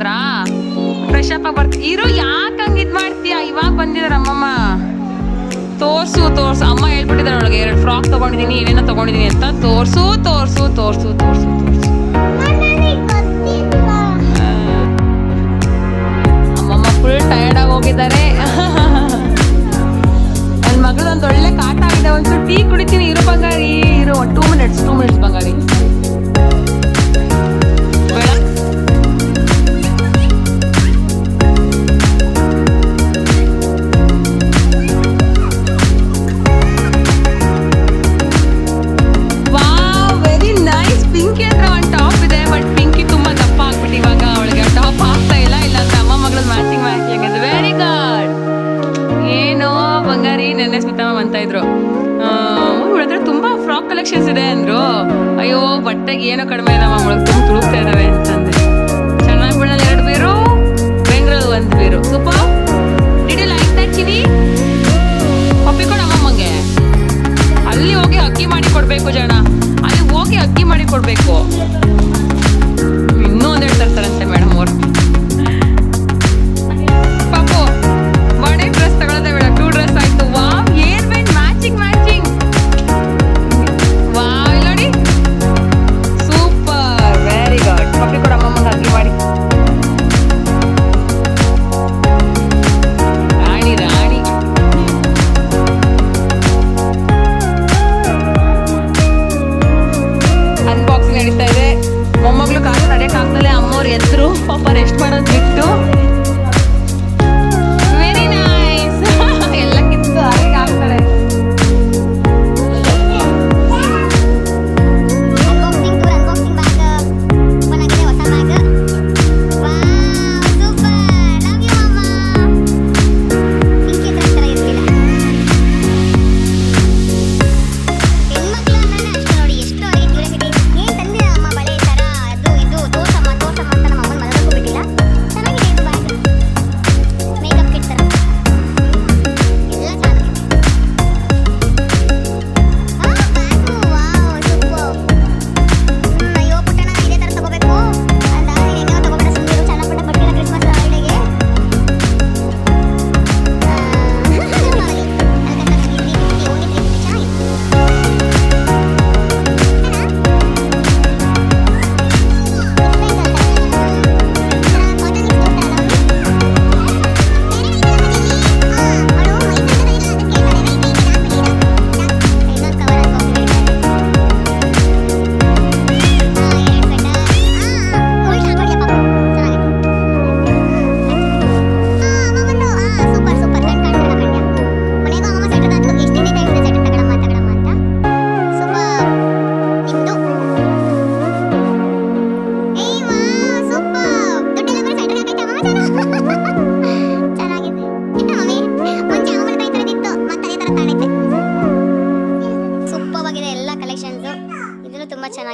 ಹೋದ್ರಾ fresh up ಆಗಿ ಇರು, ಯಾಕೆ ಹಂಗೆ ಮಾಡ್ತೀಯ? ಇವಾಗ ಬಂದಿದಾರ ಅಮ್ಮಮ್ಮ. ತೋರ್ಸು ತೋರ್ಸು. ಅಮ್ಮ ಹೇಳ್ಬಿಟ್ಟಿದ್ದಾರೆ ಒಳಗೆ, ಎರಡು ಫ್ರಾಕ್ ತೊಗೊಂಡಿದ್ದೀನಿ ಏನೇನೋ ತಗೊಂಡಿದ್ದೀನಿ ಅಂತ ತೋರ್ಸು ತೋರ್ಸು ತೋರ್ಸು ತೋರ್ಸು ತೋರ್ಸು. ಅಮ್ಮಮ್ಮ ಫುಲ್ ಟಯರ್ಡ್ ಆಗಿ ಹೋಗಿದ್ದಾರೆ. ನನ್ನ ಮಗಳದೊಂದು ಒಳ್ಳೆ ಕಾಟ ಆಗಿದೆ. ಒಂಚೂರು ಟೀ ಕುಡಿತೀನಿ. ಇರು ಬಂಗಾರಿ. ಇರು ಟೂ ಮಿನಿಟ್ಸ್ ಟೂ ಮಿನಿಟ್ಸ್ ಬಂಗಾರಿ. ವೀಕ್ಷಿಸಿದೆ ಅಂದ್ರು, ಅಯ್ಯೋ, ಬಟ್ಟೆಗೆ ಏನೋ ಕಡಿಮೆ ಇಲ್ಲ ಮಗಳು ತುಂಬ ತುಳುಕ್ತಾ ಇದಾವೆ ಅಂತಂದ್ರೆ ಚನ್ನಬಣ್ಣಲ್ಲಿ ಎರಡು ಬೀರು ಬೆಂಗಳೂರು ಒಂದು ಬೀರು. ಸೂಪ ಇಡಿ ಲೈಕ್ ದಟ್ ಚಿನಿ ಅಲ್ಲಿ ಹೋಗಿ ಅಕ್ಕಿ ಮಾಡಿ ಕೊಡ್ಬೇಕು ಜನ.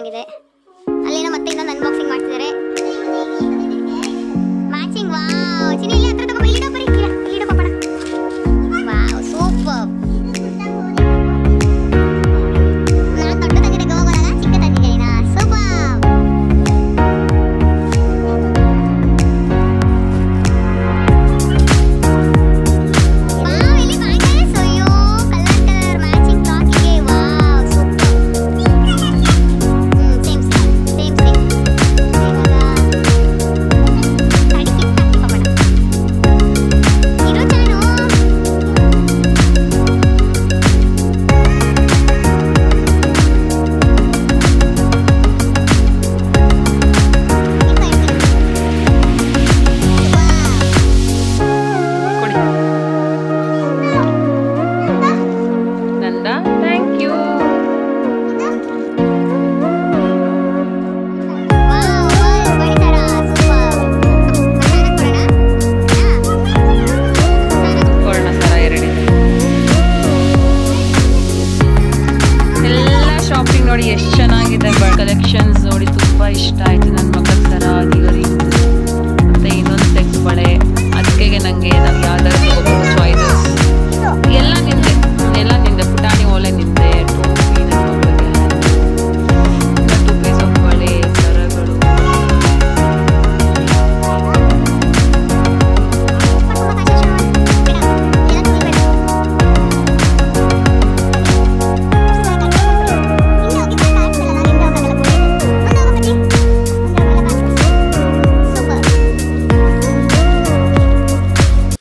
long is it?